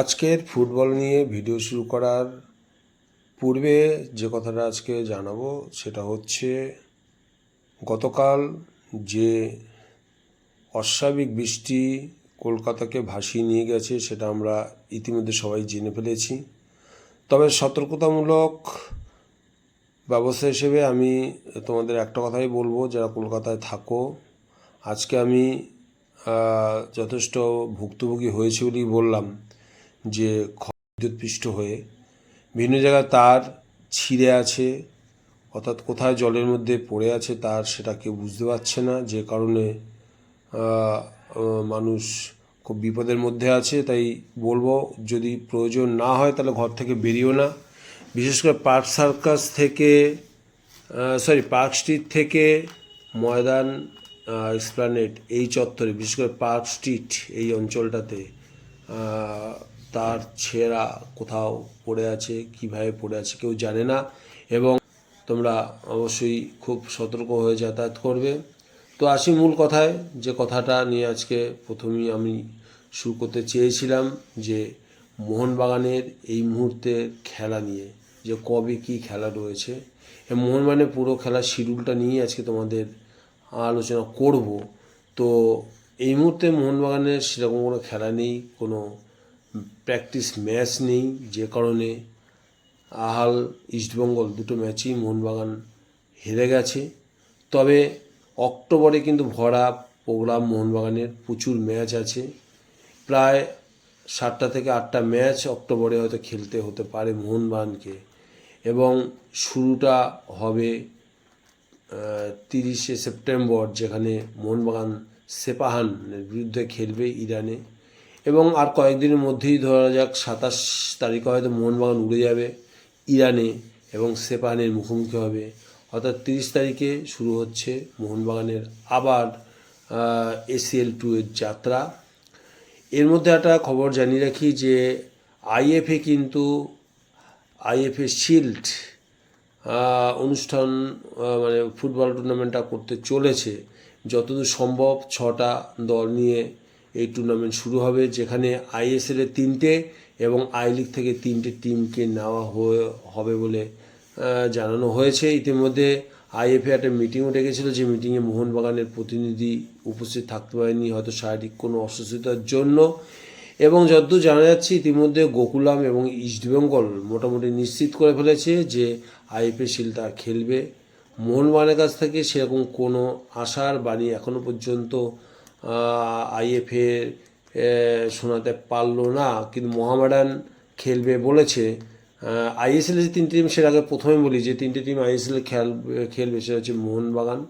আজকের ফুটবল নিয়ে ভিডিও শুরু করার পূর্বে যে কথাটা আজকে জানাব সেটা হচ্ছে, গতকাল যে অস্বাভাবিক বৃষ্টি কলকাতাকে ভাসিয়ে নিয়ে গেছে সেটা আমরা ইতিমধ্যে সবাই জেনে ফেলেছি। তবে সতর্কতামূলক ব্যবস্থা হিসেবে আমি তোমাদের একটা কথাই বলব, যারা কলকাতায় থাকো, আজকে আমি যথেষ্ট ভুক্তভোগী হয়েছে বলেই বললাম। যে বিদ্যুৎপৃষ্ট হয়ে বিভিন্ন জায়গায় তার ছিঁড়ে আছে, অর্থাৎ কোথায় জলের মধ্যে পড়ে আছে তার সেটা কেউ বুঝতে পারছে না। যে কারণে মানুষ খুব বিপদের মধ্যে আছে। তাই বলব, যদি প্রয়োজন না হয় তাহলে ঘর থেকে বেরিয়েও না। বিশেষ করে পার্ক সার্কাস থেকে সরি পার্ক স্ট্রিট থেকে ময়দান এক্সপ্লানেট এই চত্বরে, বিশেষ করে পার্ক স্ট্রিট এই অঞ্চলটাতে তার ছেঁড়া কোথাও পড়ে আছে, কীভাবে পড়ে আছে কেউ জানে না এবং তোমরা অবশ্যই খুব সতর্ক হয়ে যাতায়াত করবে। তো আসি মূল কথায়, যে কথাটা নিয়ে আজকে প্রথমেই আমি শুরু করতে চেয়েছিলাম, যে মোহনবাগানের এই মুহূর্তের খেলা নিয়ে, যে কবে কি খেলা রয়েছে। মোহনবাগানের পুরো খেলার শিডিউলটা নিয়ে আজকে তোমাদের আলোচনা করব। তো এই মুহূর্তে মোহনবাগানের সেরকম কোনো খেলা নেই, কোনো প্র্যাকটিস ম্যাচ নেই, যে কারণে আহাল ইস্টবেঙ্গল দুটো ম্যাচই মোহনবাগান হেরে গেছে। তবে অক্টোবরে কিন্তু ভরা প্রোগ্রাম মোহনবাগানের, প্রচুর ম্যাচ আছে। প্রায় সাতটা থেকে আটটা ম্যাচ অক্টোবরে হয়তো খেলতে হতে পারে মোহনবাগানকে। এবং শুরুটা হবে তিরিশে সেপ্টেম্বর, যেখানে মোহনবাগান সেপাহানের বিরুদ্ধে খেলবে ইরানে। এবং আর কয়েকদিনের মধ্যেই ধরা যাক সাতাশ তারিখে হয়তো মোহনবাগান উড়ে যাবে, ইরানে এবং সেপাহানের মুখোমুখি হবে। অর্থাৎ তিরিশ তারিখে শুরু হচ্ছে মোহনবাগানের আবার এসিএল টু এর যাত্রা। এর মধ্যে একটা খবর জানিয়ে রাখি যে আইএফএ কিন্তু আইএফএ শিল্ড অনুষ্ঠান মানে ফুটবল টুর্নামেন্টটা করতে চলেছে। যতদূর সম্ভব ছটা দল নিয়ে এই টুর্নামেন্ট শুরু হবে, যেখানে আইএসএল এর তিনটে এবং আই লিগ থেকে তিনটে টিমকে নেওয়া হবে বলে জানানো হয়েছে। ইতিমধ্যে আইএফএ একটা মিটিংও ডেকেছিল, যে মিটিংয়ে মোহনবাগানের প্রতিনিধি উপস্থিত থাকতে পারেনি হয়তো শারীরিক কোনো অসুস্থতার জন্য। এবং যতদূর জানা যাচ্ছে, ইতিমধ্যে গোকুলাম এবং ইস্টবেঙ্গল মোটামুটি নিশ্চিত করে ফেলেছে যে আইএফএ শিল তারা খেলবে। মোহনবাগানের কাছ থেকে সেরকম কোনো আশার বাণী এখনও পর্যন্ত আইএফএ শোনাতে পারল না, কিন্তু মোহামেডান খেলবে বলেছে। আইএসএল যে তিনটে টিম সেটা আগে প্রথমে বলি, যে তিনটে টিম আইএসএল খেল, খেলবে, সেটা হচ্ছে মোহনবাগান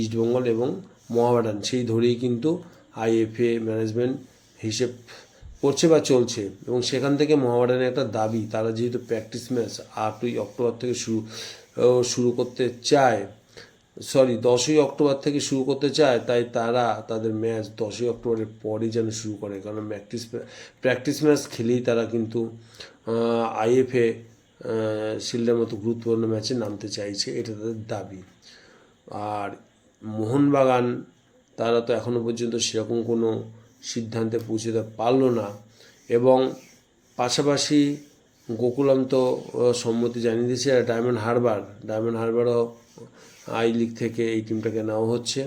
ইস্টবেঙ্গল এবং মোহামেডান। সেই ধরেই কিন্তু আইএফএ ম্যানেজমেন্ট হিসেব করছে বা চলছে। এবং সেখান থেকে মোহামেডানের একটা দাবি, তারা যেহেতু প্র্যাকটিস ম্যাচ আটই অক্টোবর থেকে শুরু শুরু করতে চায় সরি, দশই অক্টোবর থেকে শুরু করতে চায়, তাই তারা তাদের ম্যাচ দশই অক্টোবরের পরই যেন শুরু করে। কারণ প্র্যাকটিস প্র্যাকটিস ম্যাচ খেলেই তারা কিন্তু আইএফএ শিল্ডের মতো গুরুত্বপূর্ণ ম্যাচে নামতে চাইছে, এটা তাদের দাবি। আর মোহনবাগান, তারা তো এখনও পর্যন্ত সেরকম কোনো সিদ্ধান্তে পৌঁছতে পারল না। এবং পাশাপাশি গোকুলাম তো সম্মতি জানিয়ে দিয়েছে, আর ডায়মন্ড হারবার, ডায়মন্ড হারবারও আই লিগ থেকে এই টিমটাকে নেওয়া হচ্ছে।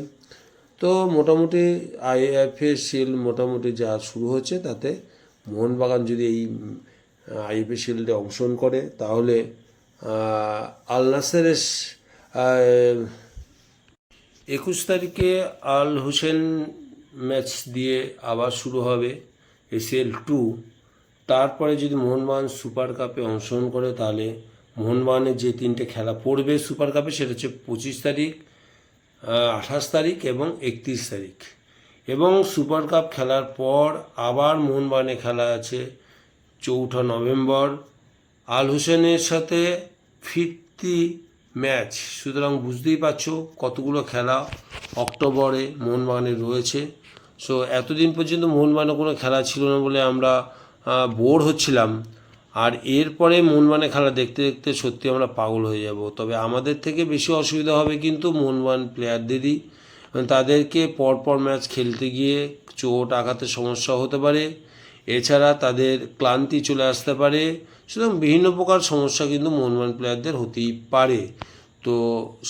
তো মোটামুটি আইএফএ শিল মোটামুটি যা শুরু হচ্ছে, তাতে মোহনবাগান যদি এই আইএফএ শিল্ডে অংশগ্রহণ করে, তাহলে আল নাসেরের একুশ তারিখে আল হোসেন ম্যাচ দিয়ে আবার শুরু হবে এসিএল টু। তারপরে যদি মোহনবাগান সুপার কাপে অংশগ্রহণ করে, তাহলে মোহনবাগানের যে তিনটে খেলা পড়বে সুপার কাপে সেটা হচ্ছে পঁচিশ তারিখ আঠাশ তারিখ এবং একত্রিশ তারিখ। এবং সুপার কাপ খেলার পর আবার মোহনবাগানে খেলা আছে চৌঠা নভেম্বর। আল হোসেনের সাথে ফিরতি ম্যাচ, সুতরাং বুঝতেই পারছ কতগুলো খেলা অক্টোবরে মোহনবাগানে রয়েছে। সো এতদিন পর্যন্ত মোহনবাগানে কোনো খেলা ছিল না বলে আমরা বোর হচ্ছিলাম। আর এরপরে মোহনবাগানে খেলা দেখতে দেখতে সত্যি আমরা পাগল হয়ে যাব। তবে আমাদের থেকে বেশি অসুবিধা হবে কিন্তু মোহনবাগান প্লেয়ারদেরই তাদেরকে পরপর ম্যাচ খেলতে গিয়ে চোট, আঘাতের সমস্যা হতে পারে। এছাড়া তাদের ক্লান্তি চলে আসতে পারে। সুতরাং বিভিন্ন প্রকার সমস্যা কিন্তু মোহনবাগান প্লেয়ারদের হতেই পারে। তো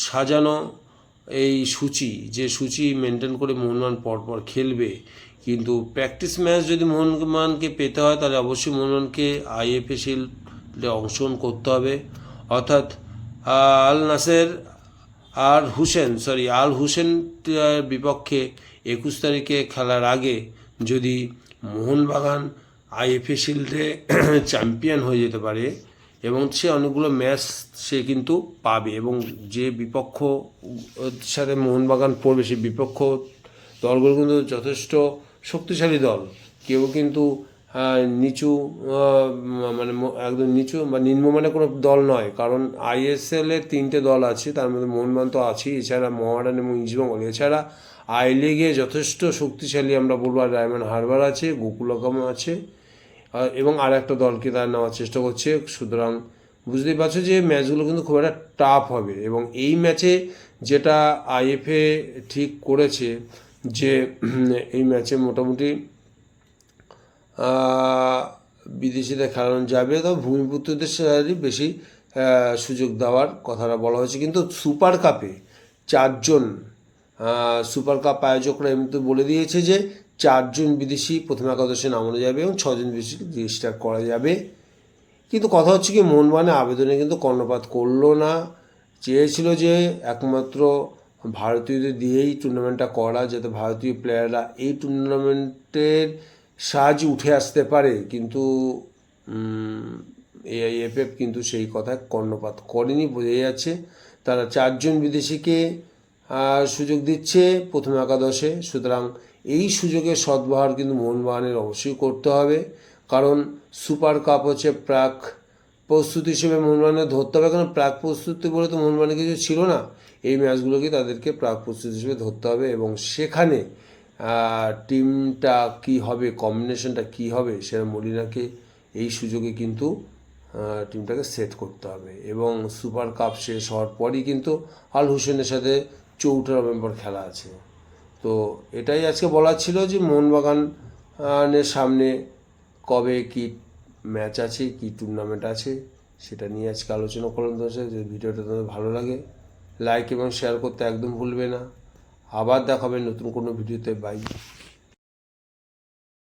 সাজানো এই সূচি, যে সূচি মেনটেন করে মোহনবাগান পরপর খেলবে কিন্তু প্র্যাকটিস ম্যাচ যদি মোহনবাগানকে পেতে হয়, তাহলে অবশ্যই মোহনবাগানকে আইএফএ শিল্ডে অংশগ্রহণ করতে হবে। অর্থাৎ আল নাসের আর হুসেন সরি আল হুসেন বিপক্ষে একুশ তারিখে খেলার আগে যদি মোহনবাগান আইএফএ শিল্ডে চ্যাম্পিয়ন হয়ে যেতে পারে, এবং সে অনেকগুলো ম্যাচ সে কিন্তু পাবে, এবং যে বিপক্ষ, সাথে মোহনবাগান পড়বে সেই বিপক্ষ দলগুলো কিন্তু যথেষ্ট শক্তিশালী দল। কেউ কিন্তু নিচু মানে একদম নিচু বা নিম্নমানের কোনো দল নয়। কারণ আইএসএল এর তিনটে দল আছে, তার মধ্যে মোহনবাগান তো আছেই। এছাড়া মহারান এবং ইস্টবেঙ্গল এছাড়া আই লিগে যথেষ্ট শক্তিশালী আমরা বলব ডায়মন্ড হারবার আছে গোকুলকম আছে এবং আর একটা দলকে তারা নেওয়ার চেষ্টা করছে। সুতরাং বুঝতেই পারছ যে ম্যাচগুলো কিন্তু খুব একটা টাফ হবে। এবং এই ম্যাচে যেটা আইএফএ ঠিক করেছে যে, এই ম্যাচে মোটামুটি বিদেশিদের খেলানো যাবে। তবে ভূমিপুত্রদের সাথে বেশি সুযোগ দেওয়ার কথাটা বলা হয়েছে। কিন্তু সুপার কাপে চারজন সুপার কাপ আয়োজকরা এমনিতে বলে দিয়েছে যে, চারজন বিদেশি প্রথম একাদশে নামানো যাবে এবং ছজন বিদেশি রেজিস্টার করা যাবে। কিন্তু কথা হচ্ছে কি মোহনবাগানের আবেদনে কিন্তু কর্ণপাত করল না। চেয়েছিল যে একমাত্র ভারতীয়দের দিয়েই টুর্নামেন্টটা করা যাতে ভারতীয় প্লেয়াররা এই টুর্নামেন্টের সাহায্যে উঠে আসতে পারে। কিন্তু এআইএফএফ কিন্তু সেই কথায় কর্ণপাত করেনি বোঝা যাচ্ছে। তারা চারজন বিদেশিকে সুযোগ দিচ্ছে প্রথম একাদশে। সুতরাং এই সুযোগের সদ্ব্যবহার কিন্তু মোহনবাগানের অবশ্যই করতে হবে। কারণ, সুপার কাপ হচ্ছে প্রাক প্রস্তুতি হিসেবে মোহনবাগানের ধরতে হবে। কারণ প্রাক প্রস্তুতি বলে তো মোহনবাগানের কিছু ছিল না। এই ম্যাচগুলোকে তাদেরকে প্রাক প্রস্তুতি হিসেবে ধরতে হবে এবং সেখানে টিমটা কি হবে কম্বিনেশনটা কি হবে সেটা মলিনাকে এই সুযোগে কিন্তু টিমটাকে সেট করতে হবে এবং সুপার কাপ শেষ হওয়ার পরই কিন্তু আল হুসেনের সাথে চৌঠা নভেম্বর খেলা আছে। তো এটাই আজকে বলার ছিল যে মোহনবাগানের সামনে কবে কি ম্যাচ আছে, কি টুর্নামেন্ট আছে, সেটা নিয়ে আজকে আলোচনা করলাম তোমার সাথে। যদি ভিডিওটা তোমাদের ভালো লাগে লাইক এবং শেয়ার করতে একদম ভুলবে না। আবার দেখাবে নতুন কোনো ভিডিওতে। বাই